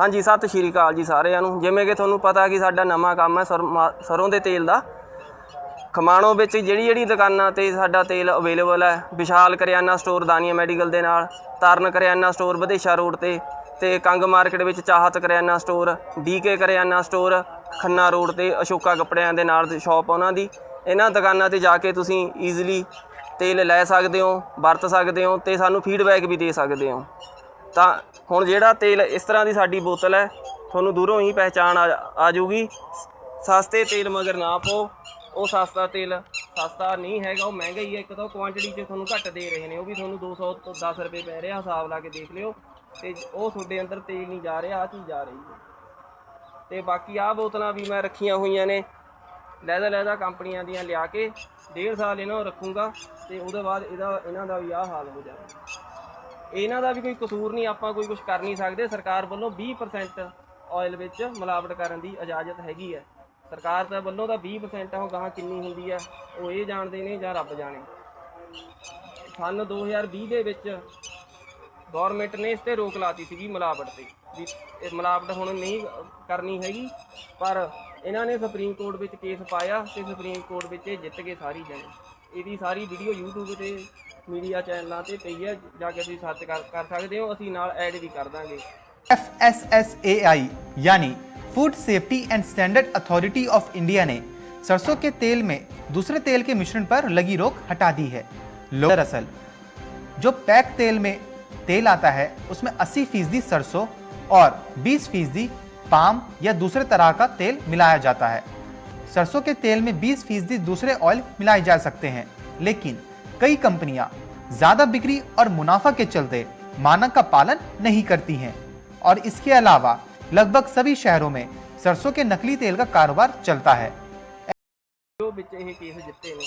ਹਾਂਜੀ, ਸਤਿ ਸ਼੍ਰੀ ਅਕਾਲ ਜੀ ਸਾਰਿਆਂ ਨੂੰ। ਜਿਵੇਂ ਕਿ ਤੁਹਾਨੂੰ ਪਤਾ ਕਿ ਸਾਡਾ ਨਵਾਂ ਕੰਮ ਹੈ ਸਰ- ਮਾ- ਸਰੋਂ ਦੇ ਤੇਲ ਦਾ। ਖਮਾਣੋ ਵਿੱਚ ਜਿਹੜੀ ਜਿਹੜੀ ਦੁਕਾਨਾਂ ਤੇ ਸਾਡਾ ਤੇਲ ਅਵੇਲੇਬਲ ਹੈ, ਵਿਸ਼ਾਲ ਕਰਿਆਨਾ ਸਟੋਰ ਦਾਨੀਆ ਮੈਡੀਕਲ ਦੇ ਨਾਲ, ਤਰਨ ਕਰਿਆਨਾ ਸਟੋਰ ਵਿਦੇਸ਼ਾ ਰੋਡ ਤੇ ਤੇ ਕੰਗ ਮਾਰਕੀਟ ਵਿੱਚ Chahat Kiryana store DK Kiryana store Khanna road ਤੇ, ਅਸ਼ੋਕਾ ਕੱਪੜਿਆਂ ਦੇ ਨਾਲ ਦੀ ਸ਼ਾਪ ਉਹਨਾਂ ਦੀ। ਇਹਨਾਂ ਦੁਕਾਨਾਂ ਤੇ ਜਾ ਕੇ ਤੁਸੀਂ ਈਜ਼ੀਲੀ ਤੇਲ ਲੈ ਸਕਦੇ ਹੋ, ਵਰਤ ਸਕਦੇ ਹੋ ਤੇ ਸਾਨੂੰ ਫੀਡਬੈਕ ਵੀ ਦੇ ਸਕਦੇ ਹੋ। ਤਾਂ ਹੁਣ ਜਿਹੜਾ ਤੇਲ ਇਸ ਤਰ੍ਹਾਂ ਦੀ ਸਾਡੀ ਬੋਤਲ ਹੈ, ਤੁਹਾਨੂੰ ਦੂਰੋਂ ਹੀ ਪਹਿਚਾਣ ਆ ਆ ਜਾਊਗੀ ਸਸਤੇ ਤੇਲ ਮਗਰ ਨਾ ਪਾਓ। ਉਹ ਸਸਤਾ ਤੇਲ ਸਸਤਾ ਨਹੀਂ ਹੈਗਾ, ਉਹ ਮਹਿੰਗਾ ਹੀ ਹੈ। ਇੱਕ ਤਾਂ ਕੁਆਂਟੀਟੀ 'ਚ ਤੁਹਾਨੂੰ ਘੱਟ ਦੇ ਰਹੇ ਨੇ, ਉਹ ਵੀ ਤੁਹਾਨੂੰ 200 ਤੋਂ 10 ਰੁਪਏ ਪੈ ਰਿਹਾ, ਹਿਸਾਬ ਲਾ ਕੇ ਦੇਖ ਲਿਓ। ਤੇ ਉਹ ਤੁਹਾਡੇ ਅੰਦਰ ਤੇਲ ਨਹੀਂ ਜਾ ਰਿਹਾ ਆ ਚੀਜ਼ ਜਾ ਰਹੀ ਹੈ। ਤੇ ਬਾਕੀ ਆਹ ਬੋਤਲਾਂ ਵੀ ਮੈਂ ਰੱਖੀਆਂ ਹੋਈਆਂ ਨੇ, ਲੈਦਾ ਲੈਦਾ ਕੰਪਨੀਆਂ ਦੀਆਂ ਲਿਆ ਕੇ, ਡੇਢ ਸਾਲ ਇਹਨਾਂ ਨੂੰ ਰੱਖੂੰਗਾ। ਤੇ ਉਹਦੇ ਬਾਅਦ ਇਹਦਾ ਇਹਨਾਂ ਦਾ ਵੀ ਆਹ ਹਾਲ ਹੋ ਜਾਵੇ ਇਹਨਾਂ ਦਾ ਵੀ ਕੋਈ ਕਸੂਰ ਨਹੀਂ, ਆਪਾਂ ਕੋਈ ਕੁਝ ਕਰ ਨਹੀਂ ਸਕਦੇ। ਸਰਕਾਰ ਵੱਲੋਂ 20% ਆਇਲ ਵਿੱਚ ਮਿਲਾਵਟ ਕਰਨ ਦੀ ਇਜਾਜ਼ਤ ਹੈਗੀ ਹੈ। ਸਰਕਾਰ ਦਾ ਵੱਲੋਂ ਤਾਂ 20% ਉਹ ਗਾਹਾਂ ਕਿੰਨੀ ਹੁੰਦੀ ਹੈ, ਉਹ ਇਹ ਜਾਣਦੇ ਨੇ ਜਾਂ ਰੱਬ ਜਾਣੇ। ਸਨ 2020 ਦੇ ਵਿੱਚ ਗਵਰਨਮੈਂਟ ਨੇ ਇਸ ਤੇ ਰੋਕ ਲਾਤੀ ਸੀਗੀ ਮਿਲਾਵਟ ਤੇ, ਵੀ ਇਹ ਮਿਲਾਵਟ ਹੁਣ ਨਹੀਂ ਕਰਨੀ ਹੈਗੀ, ਪਰ ਇਹਨਾਂ ਨੇ ਸੁਪਰੀਮ ਕੋਰਟ ਵਿੱਚ ਕੇਸ ਪਾਇਆ ਤੇ ਸੁਪਰੀਮ ਕੋਰਟ ਵਿੱਚ ਇਹ ਜਿੱਤ ਗਏ ਸਾਰੀ ਜਣੇ। ਇਹਦੀ ਸਾਰੀ ਵੀਡੀਓ YouTube ਤੇ ਮੀਡੀਆ ਚੈਨਲਾਂ ਤੇ ਪਈ ਹੈ ਜਾ ਕੇ ਤੁਸੀਂ ਸਰਚ ਕਰ ਕਰ ਸਕਦੇ ਹੋ ਅਸੀਂ ਨਾਲ ਐਡ ਵੀ ਕਰ ਦਾਂਗੇ एफ यानी food safety and standard authority of India ने सरसों के तेल में दूसरे तेल के मिश्रण पर लगी रोक हटा दी है लो- दरअसल जो पैक तेल में तेल आता है उसमें 80 फीसदी सरसों और 20 फीसदी पाम या दूसरे तरह का तेल मिलाया जाता है सरसों के तेल में 20 फीसदी दूसरे ऑयल मिलाए जा सकते हैं लेकिन कई कंपनियां ज्यादा बिक्री और मुनाफा के चलते मानक का पालन नहीं करती हैं और इसके अलावा लगभग सभी शहरों में सरसों के नकली तेल का कारोबार चलता है ਜੋ ਵਿੱਚ ਇਹ ਕੇਸ ਜਿੱਤੇ ਨੇ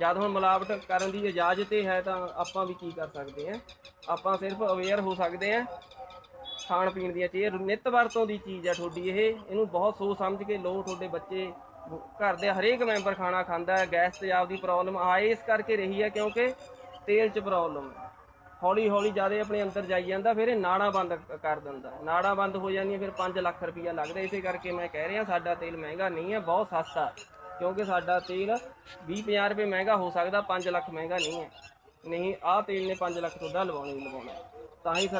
ਜਦ ਹੁਣ ਮਿਲਾਵਟ ਕਰਨ ਦੀ ਇਜਾਜ਼ਤ ਹੀ ਹੈ ਤਾਂ ਆਪਾਂ ਵੀ ਕੀ ਕਰ ਸਕਦੇ ਹਾਂ ਆਪਾਂ ਸਿਰਫ ਅਵੇਅਰ ਹੋ ਸਕਦੇ ਹਾਂ ਖਾਣ ਪੀਣ ਦੀਆਂ ਚੀਜ਼ਾਂ ਨਿੱਤ ਵਰਤੋਂ ਦੀ ਚੀਜ਼ ਆ ਤੁਹਾਡੀ ਇਹ ਇਹਨੂੰ ਬਹੁਤ ਸੋਚ ਸਮਝ ਕੇ ਲਓ ਤੁਹਾਡੇ ਬੱਚੇ ਘਰ ਦੇ ਹਰੇਕ ਮੈਂਬਰ ਖਾਣਾ ਖਾਂਦਾ ਹੈ, ਗੈਸ ਤੇਜ਼ਾਬ ਦੀ ਪ੍ਰੋਬਲਮ ਆਏ ਇਸ ਕਰਕੇ ਰਹੀ ਹੈ ਕਿਉਂਕਿ ਤੇਲ 'ਚ ਪ੍ਰੋਬਲਮ ਹੈ। ਹੌਲੀ ਹੌਲੀ ਜ਼ਿਆਦਾ ਆਪਣੇ ਅੰਦਰ ਜਾਈ ਜਾਂਦਾ, ਫਿਰ ਇਹ ਨਾੜਾ ਬੰਦ ਕਰ ਦਿੰਦਾ ਨਾੜਾਂ ਬੰਦ ਹੋ ਜਾਂਦੀਆਂ, ਫਿਰ 5 ਲੱਖ ਰੁਪਈਆ ਲੱਗਦਾ, ਇਸੇ ਕਰਕੇ ਮੈਂ ਕਹਿ ਰਿਹਾ, ਸਾਡਾ ਤੇਲ ਮਹਿੰਗਾ ਨਹੀਂ ਹੈ, ਬਹੁਤ ਸਸਤਾ ਕਿਉਂਕਿ ਸਾਡਾ ਤੇਲ 20 50 ਰੁਪਏ ਮਹਿੰਗਾ ਹੋ ਸਕਦਾ 5 ਲੱਖ ਮਹਿੰਗਾ ਨਹੀਂ ਹੈ। ਨਹੀਂ, ਆਹ ਤੇਲ ਨੇ 5 ਲੱਖ ਤੁਹਾਡਾ ਲਵਾਉਣਾ ਹੀ ਲਵਾਉਣਾ ਤਾਂ ਹੀ ਸਰ-